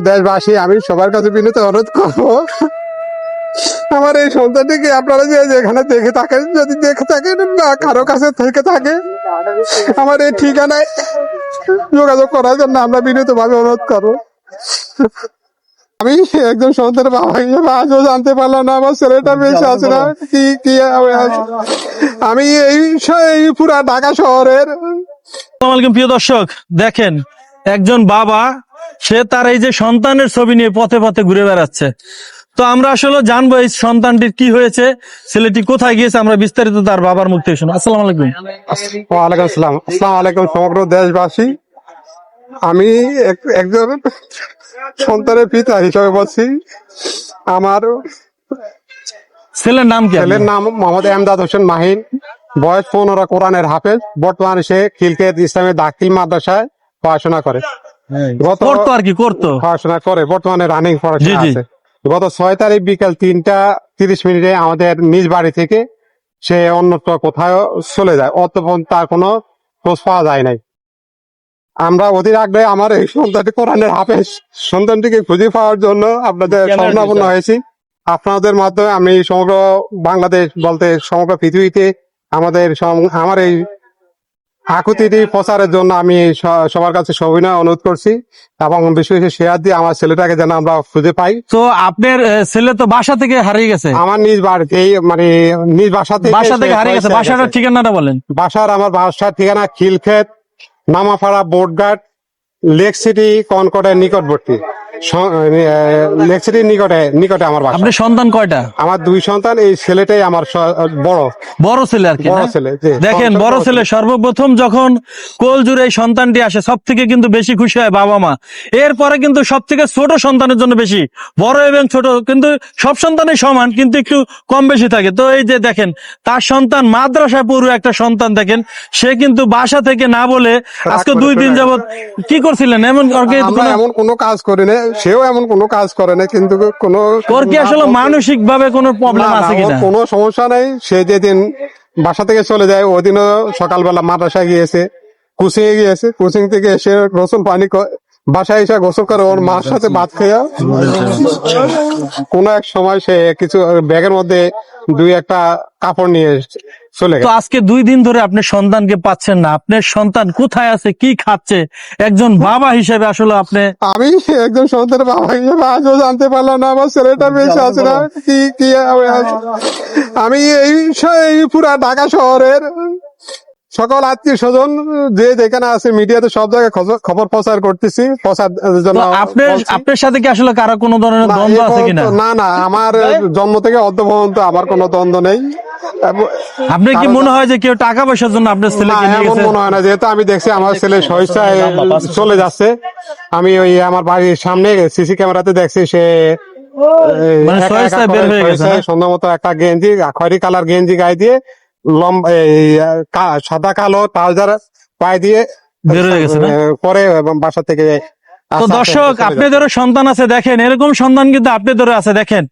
দেশবাসী, আমি সবার কাছে বিনীত অনুরোধ করব। আমার এই সন্তানটিকে আপনারা যে যেখানে দেখে থাকেন, যদি দেখে থাকেন বা কারও কাছে থেকে থাকে আমার এই ঠিকানায় যোগাযোগ করার জন্য আমরা বিনীত ভাবে অনুরোধ করব। আমি একজন সন্তানের বাবা হিসেবে আজও জানতে পারলাম না, আমার ছেলেটা বেঁচে আছে না, কি কি আমি এই পুরা ঢাকা শহরের প্রিয় দর্শক, দেখেন, একজন বাবা সে তার এই যে সন্তানের ছবি নিয়ে পথে পথে ঘুরে বেড়াচ্ছে। তো আমরা আসলে জানব এই সন্তানটির কি হয়েছে ছেলেটি কোথায় গিয়েছে আমরা বিস্তারিত তার বাবার মুখ থেকে শুনো আসসালামু আলাইকুম। ওয়ালাইকুম আসসালাম। আসসালামু আলাইকুম সমগ্র দেশবাসী। আমি এক- একজন সন্তানের পিতা হিসাবে বলছি। আমার ছেলের নাম কি ছেলের নাম মোহাম্মদ এমদাদ হোসেন মাহিন। বয়স পনেরো কোরআনের হাফেজ। বর্তমানে সে খিলকেত ইসলামের দাখিল মাদ্রাসায় পড়াশোনা করে। করতো আর কি করতো। পড়াশোনা করে বর্তমানে রানিং পড়াশোনা। আছে। গত ছয় তারিখ বিকাল তিনটা তিরিশ মিনিটে আমাদের নিজ বাড়ি থেকে সে অন্যত্র কোথাও চলে যায় অতপন তার কোনো খোঁজ পাওয়া যায় নাই। আমরা অধীর আগ্রহে আমার এই সন্তানটি কোরআনের হাফেজ। সন্তানটিকে খুঁজে পাওয়ার জন্য আপনাদের স্বর্ণাপন্ন হয়েছি। আপনাদের মাধ্যমে আমি সমগ্র বাংলাদেশ বলতে সমগ্র পৃথিবীতে আমাদের আমার এই আকুতিটি প্রচারের জন্য আমি সবার কাছে সবিনয় অনুরোধ করছি এবং বিশেষ শেয়ার দিয়ে আমার ছেলেটাকে যেন আমরা খুঁজে পাই। তো আপনার ছেলে তো বাসা থেকে হারিয়ে গেছে? আমার নিজ বাড়িতেই মানে নিজ বাসা থেকে বাসা থেকে হারিয়ে গেছে। বাসাটার ঠিকানাটা বলেন। বাসার আমার বাসার ঠিকানা খিলক্ষেত নামাপাড়া বোর্ডঘাট লেক সিটি কনকটের নিকটবর্তী। স- আহ, লেক সিটির নিকটে নিকটে আমার বাসা। আপনার সন্তান কয়টা? আমার দুই সন্তান এই ছেলেটাই আমার বড়। বড় ছেলে আর কি বড় ছেলে দেখেন বড় ছেলে সর্বপ্রথম যখন কোল জুড়ে এই সন্তানটি আসে সব থেকে কিন্তু বেশি খুশি হয় বাবা মা। এরপরে কিন্তু সব থেকে ছোট সন্তানের জন্য বেশি বড় এবং ছোট কিন্তু সব সন্তানই সমান কিন্তু একটু কম বেশি থাকে। তো এই যে দেখেন তার সন্তান মাদ্রাসায় পড়ু একটা সন্তান দেখেন সে কিন্তু বাসা থেকে না বলে আজকে দুই দিন যাবত কি করছিলেন? এমন এমন কোনো কাজ করি না সেও এমন কোনো কাজ করে না কিন্তু কোনো ওর কি আসলে মানসিক ভাবে কোনো প্রবলেম আছে কিনা? কোনো সমস্যা নেই। সে যেদিন বাসা থেকে চলে যায় ওই দিনও সকালবেলা মাদ্রাসায় গিয়েছে কোচিং এ গিয়েছে। কোচিং থেকে এসে রসুন পানি বাসায় এসে গোসল করে ওর মার সাথে ভাত খেয়ে কোনো এক সময় সে কিছু ব্যাগের মধ্যে দুই একটা কাপড় নিয়ে চলে তো আজকে দুই দিন ধরে আপনি সন্তানকে পাচ্ছেন না। আপনার সন্তান কোথায় আছে কি খাচ্ছে? একজন বাবা হিসেবে আসলে আপনি আমি একজন সন্তানের বাবা হিসেবে আজও জানতে পারলাম না আমার ছেলেটা বেঁচে আছে না কি কি আমি এই পুরা ঢাকা শহরের সকল আত্মীয় স্বজন যে যেখানে আছে মিডিয়াতে সব জায়গায় খবর- প্রচার করতেছি প্রচার জন্য আপনার আপনার সাথে কি আসলে কারও কোনো ধরনের দ্বন্দ্ব আছে কিনা? না না আমার জন্ম থেকে অর্ধ পর্যন্ত আমার কোনো দ্বন্দ্ব নেই। আপনার কি মনে হয় যে কেউ টাকা পয়সার জন্য আপনার নিয়ে এমন মনে হয় না যেহেতু আমি দেখছি আমার ছেলে স্বেচ্ছায় চলে যাচ্ছে আমি ওই আমার বাড়ির সামনে সিসি ক্যামেরাতে দেখছি সে মানে হয়ে? সুন্দর মতো একটা গেঞ্জি খয়রি কালার গেঞ্জি গায়ে দিয়ে লম্বা সাদা কালো ট্রাউজার পায়ে দিয়ে পরে এবং বাসা থেকে তো দর্শক। আপনাদেরও সন্তান আছে দেখেন এরকম সন্তান কিন্তু আপনাদেরও আছে দেখেন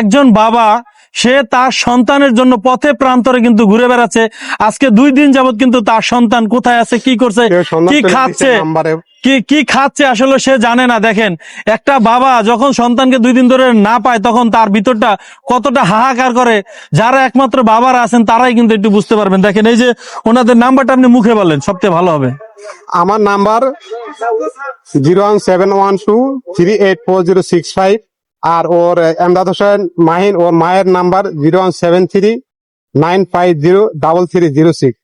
একজন বাবা সে তার সন্তানের জন্য পথে প্রান্তরে কিন্তু ঘুরে বেড়াচ্ছে আজকে দুই দিন যাবত কিন্তু তার সন্তান কোথায় আছে কি করছে কি খাচ্ছে নাম্বারে। কি কি খাচ্ছে আসলে সে জানে না। দেখেন, একটা বাবা যখন সন্তানকে দুই দিন ধরে না পায়, তখন তার ভিতরটা কতটা হাহাকার করে। যারা একমাত্র বাবারা আছেন, তারাই কিন্তু একটু বুঝতে পারবেন। দেখেন, এই যে ওনাদের নাম্বারটা আপনি মুখে বলেন, সবচেয়ে ভালো হবে। আমার number zero one seven one two three eight four zero six five আর ওর এমদাদ হোসেন মাহিন, ওর মায়ের number zero one seven three nine five zero double three zero six.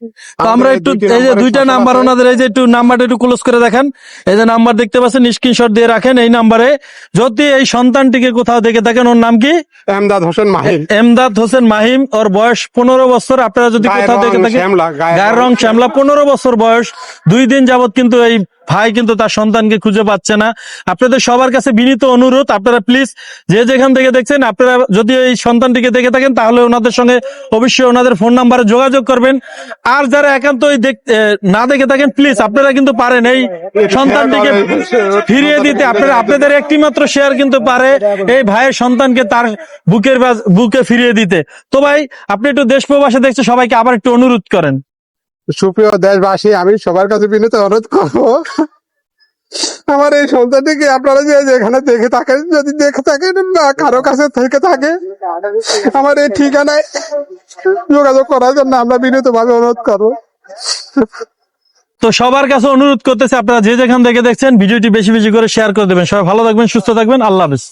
তো আমরা একটু এই যে দুইটা নাম্বার ওনাদের এই যে একটু নাম্বারটা একটু ক্লোজ করে দেখেন। এই যে নাম্বার দেখতে পাচ্ছেন স্ক্রিনশট দিয়ে রাখেন এই নাম্বারে যদি এই সন্তানটিকে কোথাও দেখে থাকেন ওর নাম কি? এমদাদ হোসেন মাহিন এমদাদ হোসেন মাহিম ওর বয়স পনেরো বছর। আপনারা যদি কোথাও দেখে থাকেন শ্যামলা, গায়ের রং শ্যামলা। পনেরো বছর বয়স। দুই দিন যাবত কিন্তু এই ভাই কিন্তু তার সন্তানকে খুঁজে পাচ্ছে না। আপনাদের সবার কাছে বিনীত অনুরোধ, আপনারা প্লিজ যে যেখান থেকে দেখছেন, আপনারা যদি এই সন্তানটিকে দেখে থাকেন, তাহলে ওনাদের সঙ্গে অবশ্যই ওনাদের ফোন নাম্বারে যোগাযোগ করবেন। আর যারা একান্ত না দেখে থাকেন প্লিজ আপনারা কিন্তু পারেন এই সন্তানটিকে ফিরিয়ে দিতে। আপনারা, আপনাদের একটি মাত্র শেয়ার কিন্তু পারে এই ভাইয়ের সন্তানকে তার বুকের বুকে ফিরিয়ে দিতে। তো ভাই, আপনি একটু দেশ প্রবাসে দেখছে, সবাইকে আবার একটু অনুরোধ করেন। সুপ্রিয় দেশবাসী, আমি সবার কাছে বিনীত অনুরোধ করব, আমার এই সন্তানটিকে আপনারা যে যেখানে দেখে থাকেন, যদি দেখে থাকেন বা কারও কাছে থেকে থাকে, আমার এই ঠিকানায় যোগাযোগ করার জন্য আমরা বিনীতভাবে অনুরোধ করব। তো সবার কাছে অনুরোধ করতেছে, আপনারা যে যেখান থেকে দেখছেন, ভিডিওটি বেশি বেশি করে শেয়ার করে দেবেন। সবাই ভালো থাকবেন, সুস্থ থাকবেন, আল্লাহ হাফেজ।